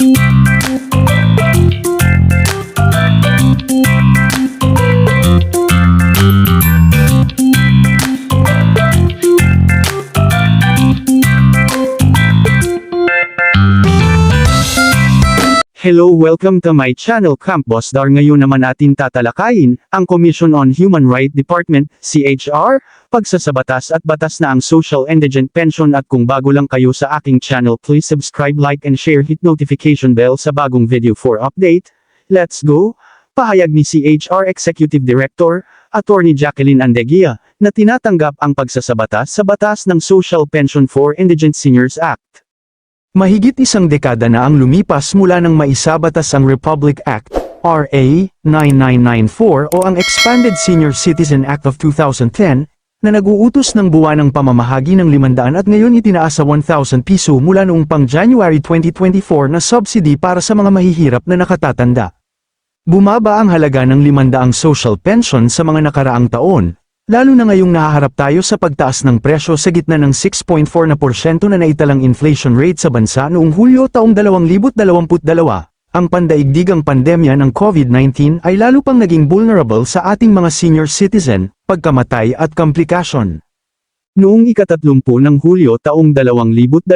you Hello welcome to my channel Camp Boss Dar. Ngayon naman natin tatalakayin ang Commission on Human Right Department CHR pagsasabatas at batas na ang Social Indigent Pension at kung bago lang kayo sa aking channel please subscribe like and share. Hit notification bell sa bagong video for update. Let's go. Pahayag ni CHR Executive Director Attorney Jacqueline Andegia na tinatanggap ang pagsasabatas sa batas ng Social Pension for Indigent Seniors Act Mahigit isang dekada na ang lumipas mula nang maisabatas ang Republic Act, RA 9994 o ang Expanded Senior Citizen Act of 2010, na nag-uutos ng buwanang pamamahagi ng 500 at ngayon itinaas sa 1,000 piso mula noong pang January 2024 na subsidy para sa mga mahihirap na nakatatanda. Bumaba ang halaga ng 500 social pension sa mga nakaraang taon, Lalo na ngayong nahaharap tayo sa pagtaas ng presyo sa gitna ng 6.4 na porsyento na naitalang inflation rate sa bansa noong Hulyo taong 2022, ang pandaigdigang pandemya ng COVID-19 ay lalo pang naging vulnerable sa ating mga senior citizen, pagkamatay at komplikasyon. Noong ikatatlumpu ng Hulyo taong 2022,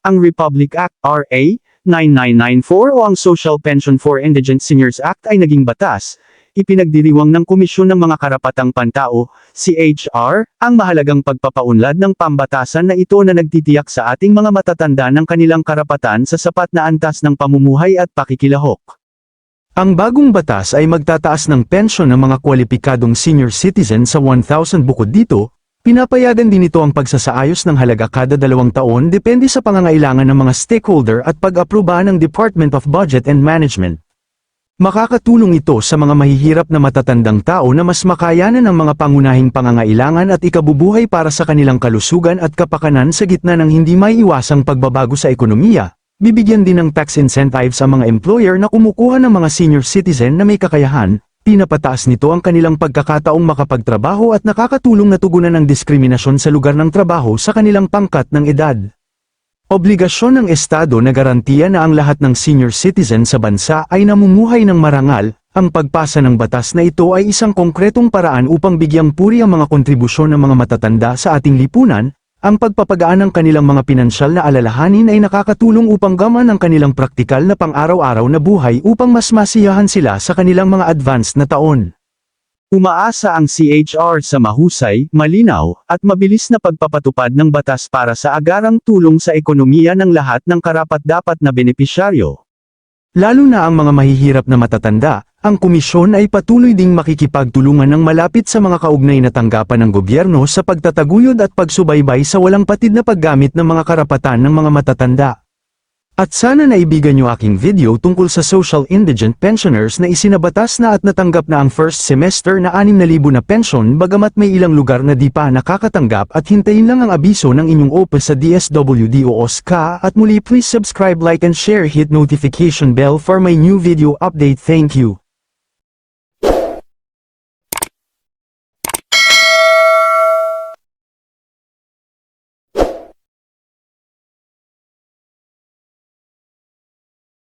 ang Republic Act RA 9994 o ang Social Pension for Indigent Seniors Act ay naging batas, ipinagdiriwang ng Komisyon ng Mga Karapatang Pantao, CHR, ang mahalagang pagpapaunlad ng pambatasan na ito na nagtitiyak sa ating mga matatanda ng kanilang karapatan sa sapat na antas ng pamumuhay at pakikilahok. Ang bagong batas ay magtataas ng pensyon ng mga kwalipikadong senior citizen sa 1,000 bukod dito, pinapayagan din ito ang pagsasaayos ng halaga kada dalawang taon depende sa pangangailangan ng mga stakeholder at pag-aproba ng Department of Budget and Management. Makakatulong ito sa mga mahihirap na matatandang tao na mas makayanan ng mga pangunahing pangangailangan at ikabubuhay para sa kanilang kalusugan at kapakanan sa gitna ng hindi maiiwasang pagbabago sa ekonomiya. Bibigyan din ng tax incentives ang mga employer na kumukuha ng mga senior citizen na may kakayahan, pinapataas nito ang kanilang pagkakataong makapagtrabaho at nakakatulong na tugunan ng diskriminasyon sa lugar ng trabaho sa kanilang pangkat ng edad. Obligasyon ng Estado na garantiya na ang lahat ng senior citizen sa bansa ay namumuhay ng marangal, ang pagpasa ng batas na ito ay isang konkretong paraan upang bigyang puri ang mga kontribusyon ng mga matatanda sa ating lipunan, ang pagpapagaan ng kanilang mga pinansyal na alalahanin ay nakakatulong upang gaman ang kanilang praktikal na pang-araw-araw na buhay upang mas masiyahan sila sa kanilang mga advanced na taon. Umaasa ang CHR sa mahusay, malinaw, at mabilis na pagpapatupad ng batas para sa agarang tulong sa ekonomiya ng lahat ng karapat-dapat na benepisyaryo. Lalo na ang mga mahihirap na matatanda, ang komisyon ay patuloy ding makikipagtulungan ng malapit sa mga kaugnay na tanggapan ng gobyerno sa pagtataguyod at pagsubaybay sa walang patid na paggamit ng mga karapatan ng mga matatanda. At sana naibigan nyo aking video tungkol sa social indigent pensioners na isinabatas na at natanggap na ang first semester na 6,000 na pension bagamat may ilang lugar na di pa nakakatanggap at hintayin lang ang abiso ng inyong OPA sa DSWD o OSCA at muli please subscribe like and share. Hit notification bell for my new video update. Thank you.